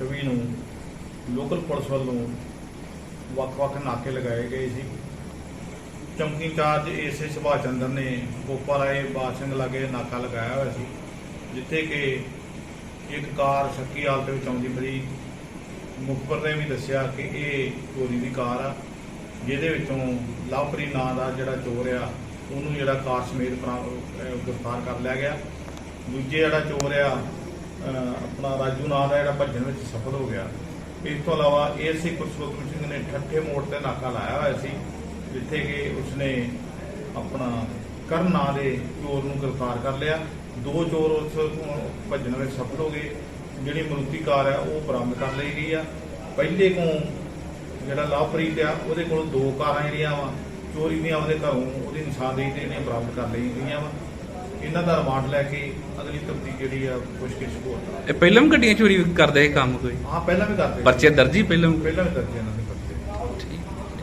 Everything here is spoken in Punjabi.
ਤਵੀ ਨੂੰ ਲੋਕਲ ਪੁਲਿਸ ਵੱਲੋਂ ਵੱਖ-ਵੱਖ ਨਾਕੇ ਲਗਾਏ ਗਏ ਸੀ। ਚੌਂਕੀ ਇੰਚਾਰਜ ਏਸੇ ਸੁਭਾਸ਼ ਚੰਦਰ ਨੇ ਗੋਪਾਰਾਏ ਬਾਦ ਸਿੰਘ ਲਾਗੇ ਨਾਕਾ ਲਗਾਇਆ ਹੋਇਆ ਸੀ, ਜਿੱਥੇ ਕਿ ਇੱਕ ਕਾਰ ਸ਼ੱਕੀ ਹਾਲਤ ਵਿੱਚ ਆਉਂਦੀ ਮਿਲੀ ਮੁਖਬਰ ਨੇ ਵੀ ਦੱਸਿਆ ਕਿ ਇਹ ਚੋਰੀ ਦੀ ਕਾਰ ਆ, ਜਿਹਦੇ ਵਿੱਚੋਂ ਲਵਪ੍ਰੀਤ ਨਾਂ ਦਾ ਜਿਹੜਾ ਚੋਰ ਆ, ਉਹਨੂੰ ਜਿਹੜਾ ਕਾਰ ਸਮੇਤ ਗ੍ਰਿਫਤਾਰ ਕਰ ਲਿਆ ਗਿਆ। ਦੂਜੇ ਜਿਹੜਾ ਚੋਰ ਆ ਆਪਣਾ ਰਾਜੂ ਨਾਂ ਦਾ ਜਿਹੜਾ ਭੱਜਣ ਵਿੱਚ ਸਫਲ ਹੋ ਗਿਆ। ਇਸ ਤੋਂ ਇਲਾਵਾ ਏਐਸਸੀ ਪੁਰਸ਼ੋਤਮ ਸਿੰਘ ਨੇ ਠੱਠੇ ਮੋੜ ਤੇ ਨਾਕਾ ਲਾਇਆ ਹੋਇਆ ਸੀ, ਜਿੱਥੇ ਕਿ ਉਸਨੇ ਆਪਣਾ ਕਰਨ ਨਾਂ ਦੇ ਚੋਰ ਨੂੰ ਗ੍ਰਿਫਤਾਰ ਕਰ ਲਿਆ। ਦੋ ਚੋਰ ਉਸ ਭੱਜਣ ਵਿੱਚ ਸਫਲ ਹੋ ਗਏ। ਜਿਹੜੀ ਮਰੂਤੀ ਕਾਰ ਆ ਉਹ ਬਰਾਮਦ ਕਰ ਲਈ ਗਈ ਆ। ਪਹਿਲੇ ਕੋਲ ਜਿਹੜਾ ਲਵਪ੍ਰੀਤ ਆ, ਉਹਦੇ ਕੋਲ ਦੋ ਕਾਰਾਂ ਜਿਹੜੀਆਂ ਵਾ, ਚੋਰੀ ਦੀਆਂ ਉਹਦੇ ਘਰੋਂ ਉਹਦੀ ਨਿਸ਼ਾਨਦੇਹੀ ਤੇ ਇਹਨੇ ਬਰਾਮਦ ਕਰ ਲਈ ਗਈਆਂ ਵਾ। ਇਹਨਾਂ ਦਾ ਰਿਮਾਂਡ ਲੈ ਕੇ ਅਗਲੀ ਤਫਤੀਸ਼ ਜਿਹੜੀ ਆ ਪੁੱਛਗਿੱਛ ਕੋਲ ਇਹ ਪਹਿਲਾਂ ਵੀ ਗੱਡੀਆਂ ਚੋਰੀ ਕਰਦੇ ਇਹ ਕੰਮ ਕੋਈ? ਹਾਂ ਪਹਿਲਾਂ ਵੀ ਕਰਦੇ ਪਰਚੇ ਦਰਜੀ ਪਹਿਲਾਂ? ਵੀ? ਪਹਿਲਾਂ ਵੀ ਕਰਦੇ ਇਹਨਾਂ ਦੇ